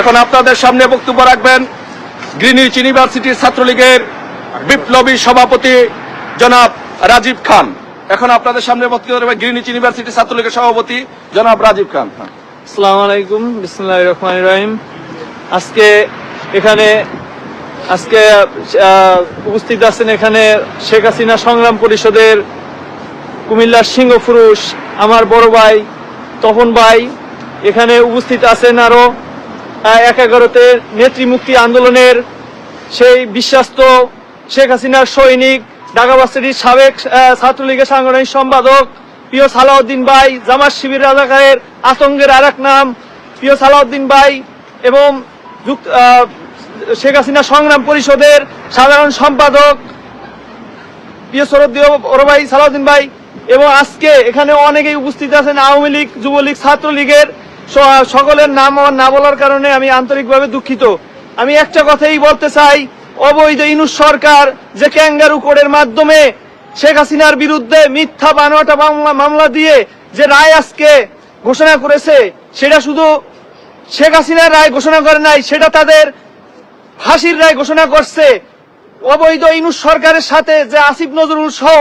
এখন আপনাদের সামনে বক্তব্য রাখবেন গ্রিনিচ ইউনিভার্সিটির ছাত্রলীগের বিপ্লবী সভাপতি জনাব রাজীব খান। এখন আপনাদের সামনে বক্তব্য রাখবেন গ্রিনিচ ইউনিভার্সিটির ছাত্রলীগের সভাপতি জনাব রাজীব খান। আসসালামু আলাইকুম বিসমুল্লাহ রহমান রহিম। আজকে এখানে, আজকে উপস্থিত আছেন এখানে শেখ হাসিনা সংগ্রাম পরিষদের কুমিল্লার সিংহ পুরুষ, আমার বড় ভাই তপন ভাই। এখানে উপস্থিত আছেন আরও এক এগারোতে নেত্রী আন্দোলনের সেই বিশ্বাস্ত শেখ হাসিনার সৈনিক, ঢাকা সাবেক ছাত্রলীগের সাংগঠনিক সম্পাদক প্রিয় সালাউদ্দিন ভাই, জামাত শিবির রাজাকারের আতঙ্কের আর নাম প্রিয় সালাউদ্দিন ভাই এবং শেখ হাসিনা সংগ্রাম পরিষদের সাধারণ সম্পাদক প্রিয় শরদীয় বড় ভাই সালাউদ্দিন ভাই এবং আজকে এখানে অনেকেই উপস্থিত আছেন আওয়ামী লীগ, যুবলীগ, ছাত্রলীগের সকলের নাম আমার না বলার কারণে আমি আন্তরিকভাবে দুঃখিত। আমি একটা কথাই বলতে চাই, অবৈধ ইনুস সরকার যে ক্যাঙ্গারু কোডের মাধ্যমে শেখ হাসিনার বিরুদ্ধে মিথ্যা বানোয়াটা মামলা দিয়ে যে রায় আজকে ঘোষণা করেছে, সেটা শুধু শেখ হাসিনার রায় ঘোষণা করে নাই, সেটা তাদের ফাঁসির রায় ঘোষণা করছে। অবৈধ ইনুস সরকারের সাথে যে আসিফ নজরুল সহ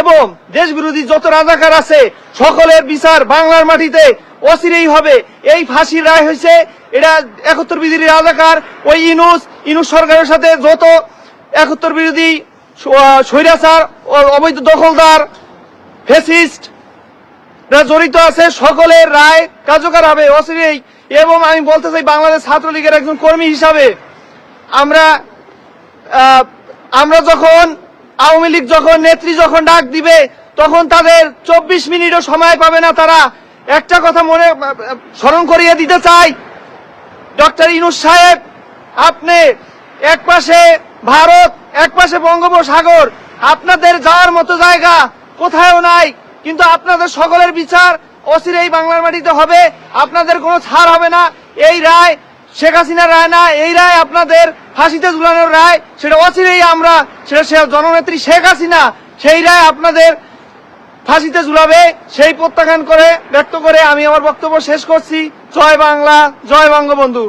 এবং দেশ বিরোধী যত রাজাকার আছে, সকলের বিচার বাংলার মাটিতে অচিরেই হবে। এই ফাঁসির রায় হয়েছে, এটা একাত্তর বিরোধী রাজাকার, ওই ইনুস ইনুস সরকারের সাথে যত একাত্তর বিরোধী স্বৈরাচার অবৈধ দখলদার ফেসিস্ট জড়িত আছে, সকলের রায় কার্যকর হবে অচিরেই। এবং আমি বলতে চাই, বাংলাদেশ ছাত্রলীগের একজন কর্মী হিসাবে আমরা আমরা যখন আওয়ামী লীগ যখন, নেত্রী যখন ডাক দিবে, তখন তাদের চব্বিশ মিনিটও সময় পাবে না তারা। একটা কথা মনে, স্মরণ করিয়ে দিতে চাই, ডক্টর ইনুস সাহেব, আপনি এক পাশে ভারত, এক পাশে বঙ্গোপসাগর, আপনাদের যাওয়ার মতো জায়গা কোথাও নাই, কিন্তু আপনাদের সকলের বিচার অচিরেই বাংলার মাটিতে হবে, আপনাদের কোনো ছাড় হবে না। এই রায় শেখ হাসিনার রায় না, এই রায় আপনাদের ফাঁসিতে ঝুলানোর রায়, সেটা অচিরেই আমরা, সেটা জননেত্রী শেখ হাসিনা, সেই রায় আপনাদের ফাঁসিতে ঝুলাবে, সেই প্রত্যাখ্যান করে, ব্যক্ত করে আমি আমার বক্তব্য শেষ করছি। জয় বাংলা, জয় বঙ্গবন্ধু।